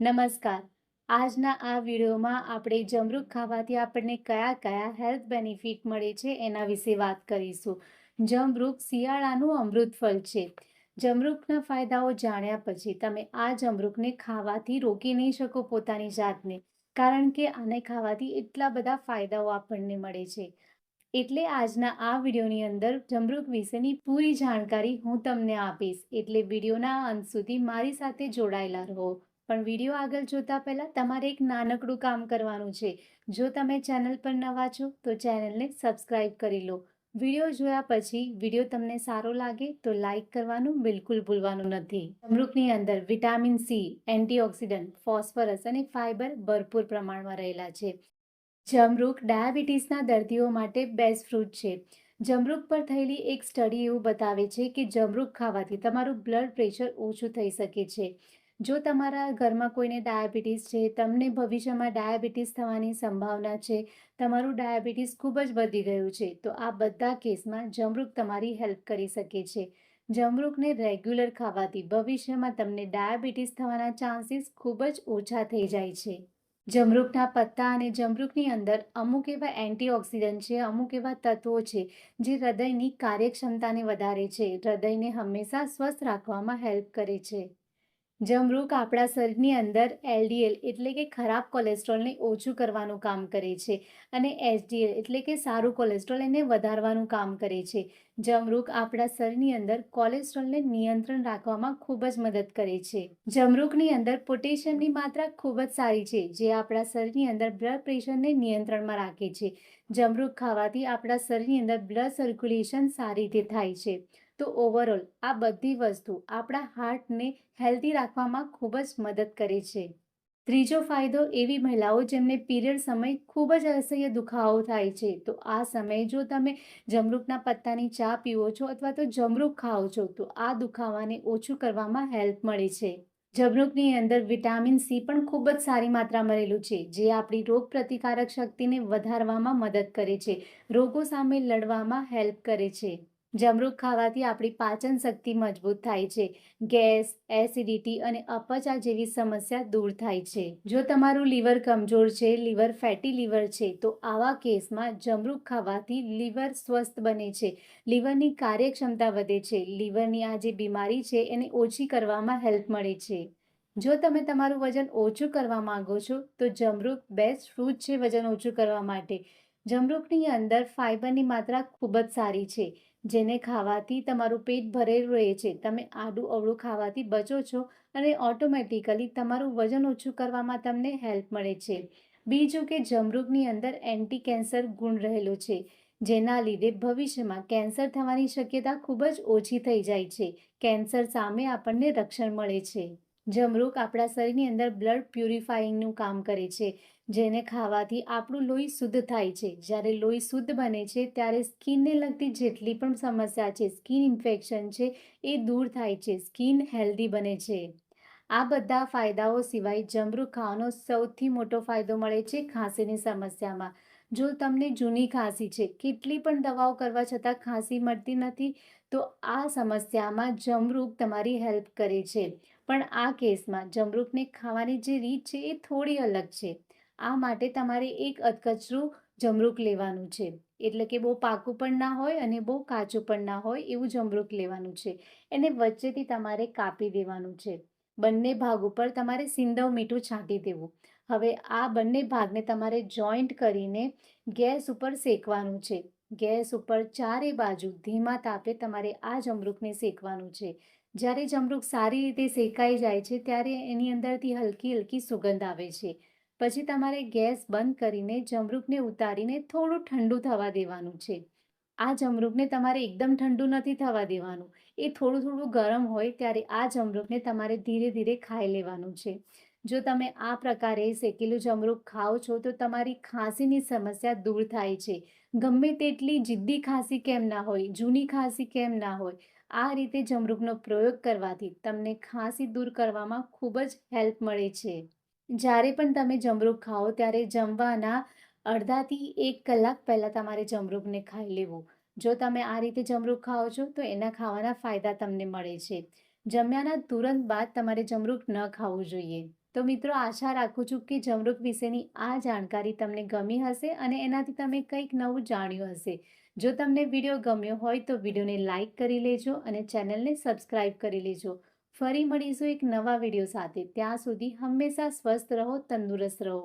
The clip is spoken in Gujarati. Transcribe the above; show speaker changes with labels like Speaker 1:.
Speaker 1: નમસ્કાર. આજના આ વિડીયોમાં આપણે જમરૂખ ખાવાથી આપણને કયા કયા હેલ્થ બેનિફિટ મળે છે એના વિશે વાત કરીશું. જમરૂખ શિયાળાનું અમૃત ફળ છે. જમરૂખના ફાયદાઓ જાણ્યા પછી તમે આ જમરૂખને ખાવાથી રોકી નહીં શકો પોતાની જાતને, કારણ કે આને ખાવાથી એટલા બધા ફાયદાઓ આપણને મળે છે. એટલે આજના આ વિડીયોની અંદર જમરૂખ વિશેની પૂરી જાણકારી હું તમને આપીશ. એટલે વિડીયોના અંત સુધી મારી સાથે જોડાયેલા રહો. પણ વીડિયો આગળ જોતા પહેલાં તમારે એક નાનકડું કામ કરવાનું છે. જો તમે ચેનલ પર નવા છો, તો ચેનલને સબસ્ક્રાઈબ કરી લો. વીડિયો જોયા પછી વીડિયો તમને સારો લાગે, તો લાઇક કરવાનું બિલકુલ ભૂલવાનું નથી. અમૃતની અંદર વિટામિન સી, એન્ટીઓક્સિડન્ટ, ફોસ્ફરસ અને ફાઇબર ભરપૂર પ્રમાણમાં રહેલા છે. જમરૂખ ડાયાબિટીસના દર્દીઓ માટે બેસ્ટ ફ્રૂટ છે. જમરૂખ પર થયેલી એક સ્ટડી એવું બતાવે છે કે જમરૂખ ખાવાથી તમારું બ્લડ પ્રેશર ઓછું થઈ શકે છે. જો તમારા ઘરમાં કોઈને ડાયાબિટીસ છે, તમને ભવિષ્યમાં ડાયાબિટીસ થવાની સંભાવના છે, તમારું ડાયાબિટીસ ખૂબ જ વધી ગયું છે, તો આ બધા કેસમાં જમરૂક તમારી હેલ્પ કરી શકે છે. જમરૂકને રેગ્યુલર ખાવાથી ભવિષ્યમાં તમને ડાયાબિટીસ થવાના ચાન્સીસ ખૂબ જ ઓછા થઈ જાય છે. જમરૂકના પત્તા અને જમરૂકની અંદર અમુક એવા એન્ટીઓક્સિડન્ટ છે, અમુક એવા તત્વો છે, જે હૃદયની કાર્યક્ષમતાને વધારે છે, હૃદયને હંમેશા સ્વસ્થ રાખવામાં હેલ્પ કરે છે. જમરૂખ આપણા શરીરની અંદર એલડીએલ એટલે કે ખરાબ કોલેસ્ટ્રોલને ઓછું કરવાનું કામ કરે છે અને એચડીએલ એટલે કે સારું કોલેસ્ટ્રોલ એને વધારવાનું કામ કરે છે. જમરૂખ આપણા શરીરની અંદર કોલેસ્ટ્રોલને નિયંત્રણ રાખવામાં ખૂબ જ મદદ કરે છે. જમરૂખની અંદર પોટેશિયમની માત્રા ખૂબ જ સારી છે, જે આપણા શરીરની અંદર બ્લડ પ્રેશરને નિયંત્રણમાં રાખે છે. જમરૂખ ખાવાથી આપણા શરીરની અંદર બ્લડ સર્ક્યુલેશન સારી રીતે થાય છે. તો ઓવરઓલ આ બધી વસ્તુ આપણા હાર્ટને હેલ્ધી રાખવામાં ખૂબ જ મદદ કરે છે. ત્રીજો ફાયદો એવી મહિલાઓ જેમને પીરિયડ સમય ખૂબ જ અસહ્ય દુખાવો થાય છે, તો આ સમયે જો તમે જમરૂકના પત્તાની ચા પીવો છો અથવા તો જમરૂક ખાઓ છો, તો આ દુખાવાને ઓછું કરવામાં હેલ્પ મળે છે. જમરૂકની અંદર વિટામિન સી પણ ખૂબ જ સારી માત્રામાં રહેલું છે, જે આપણી રોગ પ્રતિકારક શક્તિને વધારવામાં મદદ કરે છે, રોગો સામે લડવામાં હેલ્પ કરે છે. જમરૂખ ખાવાથી આપણી પાચન શક્તિ મજબૂત થાય છે. ગેસ, એસિડિટી અને અપચા જેવી સમસ્યા દૂર થાય છે. જો તમારું લીવર કમજોર છે, લીવર ફેટી લીવર છે, તો આવા કેસમાં જમરૂખ ખાવાથી લીવર સ્વસ્થ બને છે. લીવરની કાર્યક્ષમતા વધે છે. લીવરની આ જે બીમારી છે, એને ઓછી કરવામાં હેલ્પ મળે છે. જો તમે તમારું વજન ઓછું કરવા માંગો છો, તો જમરૂખ બેસ્ટ ફ્રૂટ છે વજન ઓછું કરવા માટે. જમરૂખની અંદર ફાઇબરની માત્રા ખૂબ જ સારી છે. જેને ખાવાથી તમારું પેટ ભરેલું રહે છે. તમે આડું અવળું ખાવાથી બચો છો અને ઓટોમેટિકલી તમારું વજન ઓછું કરવામાં તમને હેલ્પ મળે છે. બીજું કે જમરૂકની અંદર એન્ટી કેન્સર ગુણ રહેલો છે, જેના લીધે ભવિષ્યમાં કેન્સર થવાની શક્યતા ખૂબ જ ઓછી થઈ જાય છે. કેન્સર સામે આપણને રક્ષણ મળે છે. જમરૂખ આપણા શરીરની અંદર બ્લડ પ્યુરિફાઈંગનું કામ કરે છે, જેને ખાવાથી આપણું લોહી શુદ્ધ થાય છે. જ્યારે લોહી શુદ્ધ બને છે, ત્યારે સ્કિનને લગતી જેટલી પણ સમસ્યા છે, સ્કિન ઇન્ફેક્શન છે, એ દૂર થાય છે, સ્કિન હેલ્ધી બને છે. આ બધા ફાયદાઓ સિવાય જમરૂખ ખાવાનો સૌથી મોટો ફાયદો મળે છે ખાંસીની સમસ્યામાં. જો તમને જૂની ખાંસી છે, કેટલી પણ દવાઓ કરવા છતાં ખાંસી મળતી નથી, તો આ સમસ્યામાં જમરૂખ તમારી હેલ્પ કરે છે. પણ આ કેસમાં જમરૂખને ખાવાની જે રીત છે એ થોડી અલગ છે. આ માટે તમારે એક અધકચરું જમરૂખ લેવાનું છે. એટલે કે બહુ પાકું પણ ના હોય અને બહુ કાચું પણ ના હોય એવું જમરૂખ લેવાનું છે. એને વચ્ચેથી તમારે કાપી દેવાનું છે. બંને ભાગ ઉપર તમારે સિંદવ મીઠું છાંટી દેવું. હવે આ બંને ભાગને તમારે જોઈન્ટ કરીને ગેસ ઉપર શેકવાનું છે. ગેસ ઉપર ચારે બાજુ ધીમા તાપે તમારે આ જમરૂખને શેકવાનું છે. જ્યારે જમરૂખ સારી રીતે શેકાઈ જાય છે, ત્યારે એની અંદરથી હલકી હલકી સુગંધ આવે છે. પછી તમારે ગેસ બંધ કરીને જમરૂખને ઉતારીને થોડું ઠંડુ થવા દેવાનું છે. આ જમરૂખને તમારે એકદમ ઠંડુ નથી થવા દેવાનું. એ થોડું થોડું ગરમ હોય ત્યારે આ જમરૂખને તમારે ધીરે ધીરે ખાઈ લેવાનું છે. જો તમે આ પ્રકારે શેકેલું જમરૂખ ખાઓ છો, તો તમારી ખાંસીની સમસ્યા દૂર થાય છે. ગમે તેટલી જિદ્દી ખાંસી કેમ ના હોય, જૂની ખાંસી કેમ ના હોય આ રીતે જમરૂખનો પ્રયોગ કરવાથી તમને ખાંસી દૂર કરવામાં ખૂબ જ હેલ્પ મળે છે. જ્યારે પણ તમે જમરૂખ ખાઓ ત્યારે જમવાના અડધાથી એક કલાક પહેલાં તમારે જમરૂખને ખાઈ લેવું. જો તમે આ રીતે જમરૂખ ખાઓ છો તો એના ખાવાના ફાયદા તમને મળે છે. જમ્યાના તુરંત બાદ તમારે જમરૂખ ન ખાવું જોઈએ. તો મિત્રો, આશા રાખું છું કે જમરૂખ વિશેની આ જાણકારી તમને ગમી હશે અને એનાથી તમે કંઈક નવું જાણ્યું હશે. જો તમને વીડિયો ગમ્યો હોય તો વિડીયોને લાઇક કરી લેજો અને ચેનલને સબસ્ક્રાઈબ કરી લેજો. ફરી મળીશું એક નવા વીડિયો સાથે. ત્યાં સુધી હંમેશા સ્વસ્થ રહો, તંદુરસ્ત રહો.